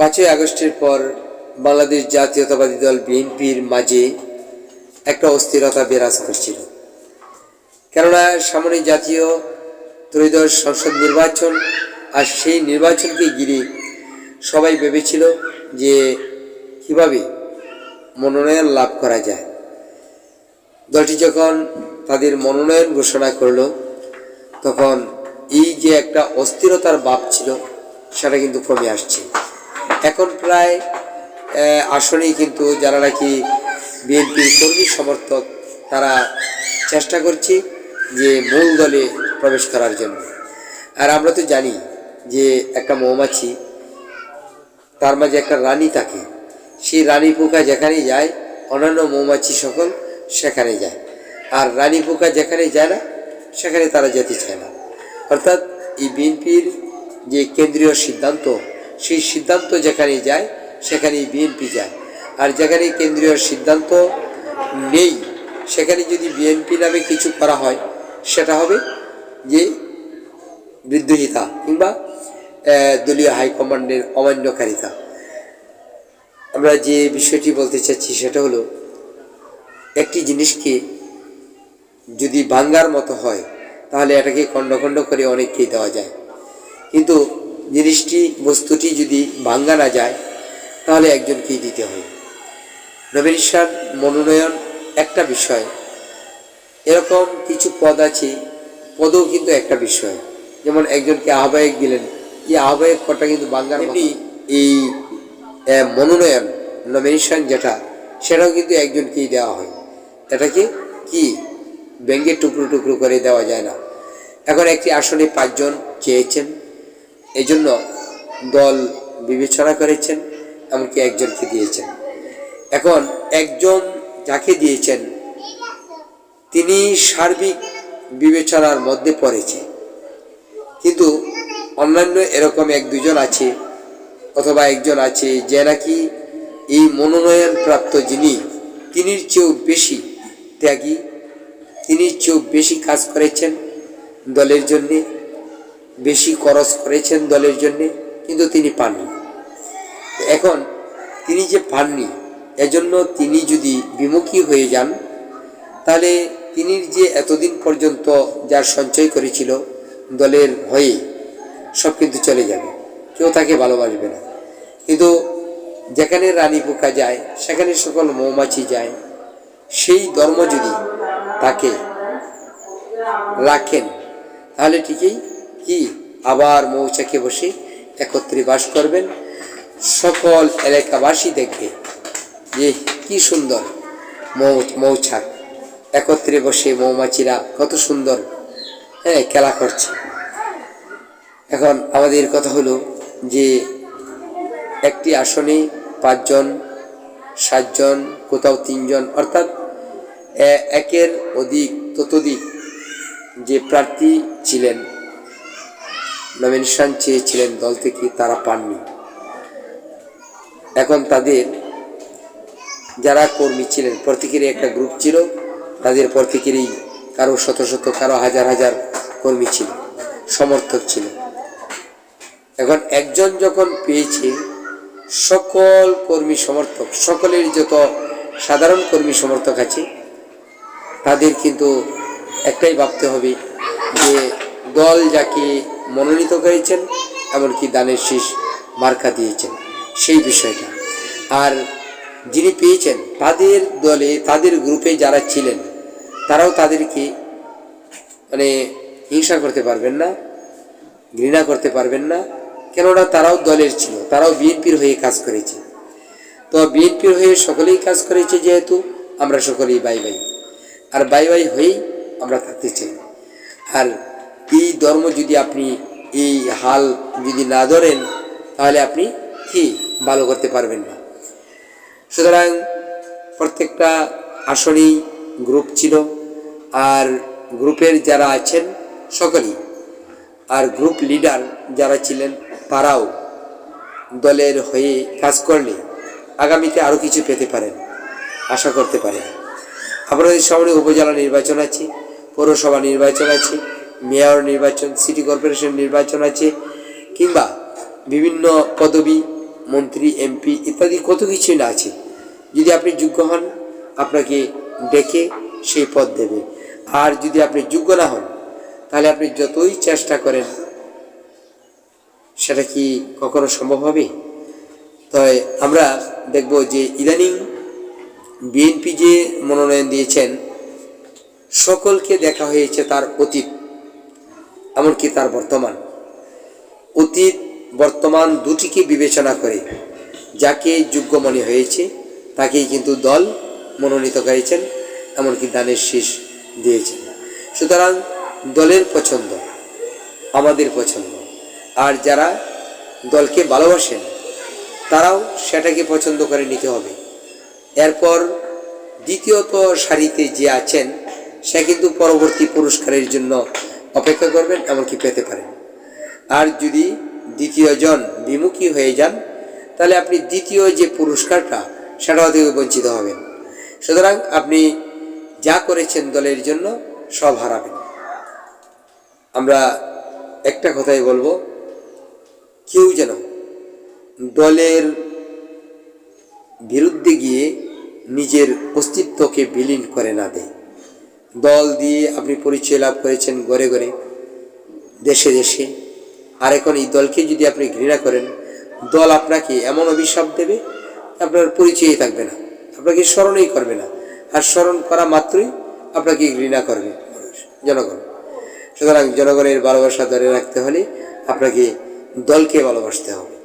পাঁচই আগস্টের পর বাংলাদেশ জাতীয়তাবাদী দল বিএনপির মাঝে একটা অস্থিরতা বিরাজ করছিল। কেননা সামনে জাতীয় ত্রয়োদশ সংসদ নির্বাচন আর সেই নির্বাচনকে ঘিরে সবাই ভেবেছিল যে কীভাবে মনোনয়ন লাভ করা যায়। দলটি যখন তাদের মনোনয়ন ঘোষণা করল, তখন এই যে একটা অস্থিরতার ভাব ছিল, সেটা কিন্তু কমে আসছে। এখন প্রায় আসনেই কিন্তু যারা নাকি বিএনপির কর্মী সমর্থক, তারা চেষ্টা করছে যে মূল দলে প্রবেশ করার জন্য। আর আমরা তো জানি যে একটা মৌমাছি, তার মাঝে একটা রানী থাকে। সেই রানী পোকা যেখানে যায়, অন্যান্য মৌমাছি সকল সেখানে যায়। আর রানী পোকা যেখানে যায় না, সেখানে তারা যেতে চায় না। অর্থাৎ এই বিএনপির যে কেন্দ্রীয় সিদ্ধান্ত সেই সিদ্ধান্ত যেখানে যায়, সেখানেই বিএনপি যায়। আর যেখানে কেন্দ্রীয় সিদ্ধান্ত নেই, সেখানে যদি বিএনপি নামে কিছু করা হয়, সেটা হবে যে বিদ্রোহিতা কিংবা দলীয় হাইকমান্ডের অমান্যকারিতা। আমরা যে বিষয়টি বলতে চাচ্ছি সেটা হলো, একটি জিনিসকে যদি ভাঙ্গার মতো হয়, তাহলে এটাকে খণ্ড খণ্ড করে অনেককেই দেওয়া যায়। কিন্তু জিনিসটি, বস্তুটি যদি ভাঙ্গা না যায়, তাহলে একজনকেই দিতে হয় নবীন ইসলাম মনোনয়ন একটা বিষয়। এরকম কিছু পদ আছে, পদও কিন্তু একটা বিষয়। যেমন একজনকে আহ্বায়ক দিলেন, এই আহ্বায়ক পদটা কিন্তু বাংলার এই মনোনয়ন নমিনেশন যেটা, সেটাও কিন্তু একজনকেই দেওয়া হয়। এটাকে কি? ব্যাঙ্গের টুকরো টুকরো করে দেওয়া যায় না। এখন একটি আসনে পাঁচজন চেয়েছেন। এই জন্য দল বিবেচনা করেছেন, এমনকি একজনকে দিয়েছেন। এখন একজন যাকে দিয়েছেন, তিনি সার্বিক বিবেচনার মধ্যে পড়েছে। কিন্তু অন্যান্য এরকম এক দুজন আছে, অথবা একজন আছে যে নাকি এই মনোনয়ন প্রাপ্ত যিনি তিনি চেয়েও বেশি ত্যাগী তিনি চেয়েও বেশি কাজ করেছেন দলের জন্যে। বেশি খরচ করেছেন দলের জন্যে, কিন্তু তিনি পাননি। এখন তিনি যে পাননি, এজন্য তিনি যদি বিমুখী হয়ে যান, তাহলে তিনি যে এতদিন পর্যন্ত যার সঞ্চয় করেছিল দলের হয়ে সব কিন্তু চলে যাবে। কেউ তাকে ভালোবাসবে না। কিন্তু যেখানে রানী পোকা যায়, সেখানে সকল মৌমাছি যায়, সেই ধর্ম যদি তাকে রাখেন, তাহলে ঠিকই কি আবার মৌচাকে বসে একত্রে বাস করবেন? সকল এলাকাবাসী দেখবে। যে কি সুন্দর মৌ মৌচাক। একত্রে বসে মৌমাছিরা কত সুন্দর হ্যাঁ খেলা করছে। এখন আমাদের কথা হলো যে, একটি আসনে পাঁচজন, সাতজন, কোথাও তিনজন, অর্থাৎ একের অধিক, ততোধিক যে প্রার্থী ছিলেন নমিনেশন চেয়েছিলেন দল থেকে তারা পাননি। এখন তাদের যারা কর্মী ছিলেন প্রত্যেকেরই একটা গ্রুপ ছিল, তাদের প্রত্যেকেরই কারও শত শত, কারও হাজার হাজার কর্মী ছিল, সমর্থক ছিল। এখন একজন যখন পেয়েছে, সকল কর্মী সমর্থক, সকলের যত সাধারণ কর্মী সমর্থক আছে, তাদের কিন্তু একটাই ভাবতে হবে যে দল যাকে মনোনীত করেছেন এমনকি দানের শীষ মার্কা দিয়েছেন। সেই বিষয়টা। আর যিনি পেয়েছেন, তাদের দলে, তাদের গ্রুপে যারা ছিলেন, তারাও তাদেরকে মানে হিংসা করতে পারবেন না, ঘৃণা করতে পারবেন না, কেননা তারাও দলের ছিল, তারাও বিএনপির হয়ে কাজ করেছে। তো বিএনপির হয়ে সকলেই কাজ করেছে যেহেতু আমরা সকলেই বাই বাই। আর বাই বাই হয়েই আমরা থাকতে চাই। আর এই ধর্ম যদি আপনি এই হাল যদি না ধরেন, তাহলে আপনি কি ভালো করতে পারবেন না? সুতরাং প্রত্যেকটা আসনেই গ্রুপ ছিল, আর গ্রুপের যারা আছেন সকলেই, আর গ্রুপ লিডার যারা ছিলেন, তারাও দলের হয়ে কাজ করলে আগামীতে আরও কিছু পেতে পারেন, আশা করতে পারেন। আপনাদের সামনে উপজেলা নির্বাচন আছে, পৌরসভা নির্বাচন আছে মেয়র নির্বাচন, সিটি কর্পোরেশন নির্বাচন আছে, কিংবা বিভিন্ন পদবি, মন্ত্রী, এমপি ইত্যাদি কত কিছুই না আছে। যদি আপনি যোগ্য হন, আপনাকে ডেকে সেই পদ দেবে। আর যদি আপনি যোগ্য না হন, তাহলে আপনি যতই চেষ্টা করেন, সেটা কি কখনো সম্ভব হবে? তাই আমরা দেখব যে ইদানিং বিএনপি যে মনোনয়ন দিয়েছেন, সকলকে দেখা হয়েছে তার অতীত। এমনকি তার বর্তমান অতীত, বর্তমান দুটিকে বিবেচনা করে যাকে যোগ্য মনে হয়েছে, তাকেই কিন্তু দল মনোনীত করেছেন, এমনকি দানের শীষ দিয়েছেন। সুতরাং দলের পছন্দ, আমাদের পছন্দ। আর যারা দলকে ভালোবাসেন, তারাও সেটাকে পছন্দ করে নিতে হবে। এরপর দ্বিতীয়ত সারিতে যে আছেন, সে কিন্তু পরবর্তী পুরস্কারের জন্য অপেক্ষা করবেন, এমনকি পেতে পারেন। আর যদি দ্বিতীয় জন বিমুখী হয়ে যান, তাহলে আপনি দ্বিতীয় যে পুরস্কারটা, সেটাও থেকে বঞ্চিত হবেন। সুতরাং আপনি যা করেছেন দলের জন্য, সব হারাবেন। আমরা একটা কথাই বলব, কেউ যেন দলের বিরুদ্ধে গিয়ে নিজের অস্তিত্বকে বিলীন করে না দেয়। দল দিয়ে আপনি পরিচয় লাভ করেছেন গড়ে গড়ে দেশে দেশে। আর এখন এই দলকে যদি আপনি ঘৃণা করেন, দল আপনাকে এমন অভিশাপ দেবে, আপনার পরিচয়ই থাকবে না, আপনাকে স্মরণই করবে না। আর স্মরণ করা মাত্রই আপনাকে ঘৃণা করবে জনগণ। সুতরাং জনগণের ভালোবাসা ধরে রাখতে হলে আপনাকে দলকে ভালোবাসতে হবে।